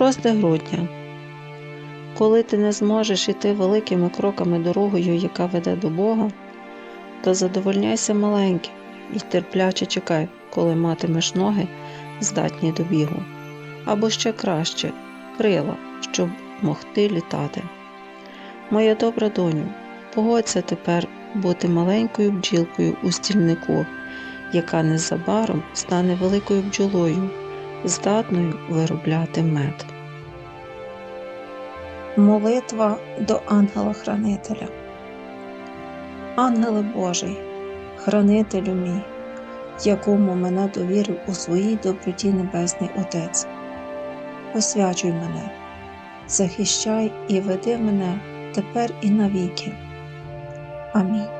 Шосте грудня. Коли ти не зможеш іти великими кроками дорогою, яка веде до Бога, то задовольняйся маленьким і терпляче чекай, коли матимеш ноги, здатні до бігу, або ще краще крила, щоб могти літати. Моя добра доню, погодься тепер бути маленькою бджілкою у стільнику, яка незабаром стане великою бджолою, здатною виробляти мед. Молитва до ангела-хранителя. Ангеле Божий, хранителю мій, якому мене довірив у своїй доброті Небесний Отець. Освячуй мене, захищай і веди мене тепер і навіки. Амінь.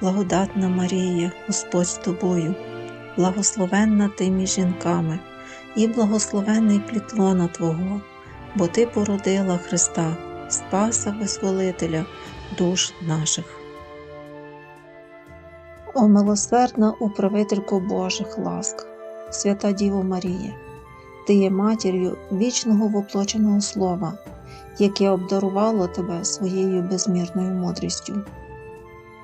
благодатна Марія, Господь з тобою, благословенна ти між жінками, і благословенний плітлона Твого, бо Ти породила Христа, Спаса Визволителя душ наших. О милосердна управителько Божих ласк, свята Діво Марія, Ти є матір'ю вічного воплоченого Слова, яке обдарувало тебе своєю безмірною мудрістю.